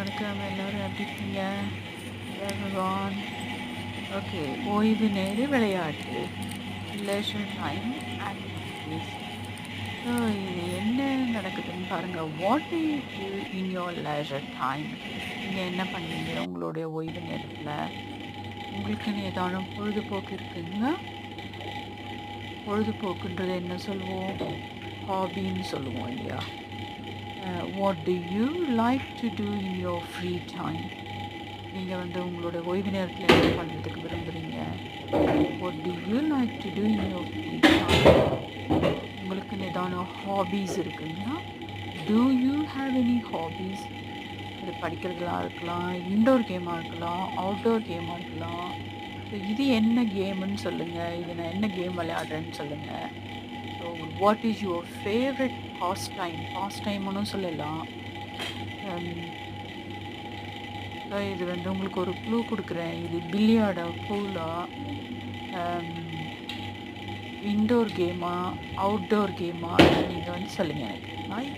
வணக்கம் எல்லோரும் எப்படி இருக்கீங்க? எவ்ரிவான் ஓகே ஓய்வு நேர விளையாட்டு. லெஷர் டைம் ஆக்டிவிட்டீஸ் ஸோ இது என்ன நடக்குதுன்னு பாருங்கள் what do you in your leisure time நீங்கள் என்ன பண்ணீங்க உங்களுடைய ஓய்வு நேரத்தில்? உங்களுக்குன்னு ஏதான பொழுதுபோக்கு இருக்குங்களா? பொழுதுபோக்குன்றது என்ன சொல்லுவோம்? ஹாபின்னு சொல்லுவோம் இல்லையா? What do you like to do in your free time நீங்கள் வந்து உங்களோட ஓய்வு நேரத்தில் என்ன பண்ணுறதுக்கு விரும்புகிறீங்க what do you like to do in your free time உங்களுக்கு ஏதான ஹாபீஸ் இருக்குங்களா? Do you have any hobbies அது படிக்கிறதுலாம் இருக்கலாம் இன்டோர் கேமாக இருக்கலாம் அவுட்டோர் கேமாக இருக்கலாம். இது என்ன கேமுன்னு சொல்லுங்கள் இது நான் என்ன கேம் விளையாடுறேன்னு சொல்லுங்கள் so what is your favourite past time past டைம்னு சொல்லலாம் um, ஸோ இது வந்து உங்களுக்கு ஒரு க்ளூ கொடுக்குறேன். இது பில்லியார்டா பூலா இன்டோர் கேமா அவுட்டோர் கேமா நீங்கள் வந்து சொல்லுங்கள் எனக்கு. பாய்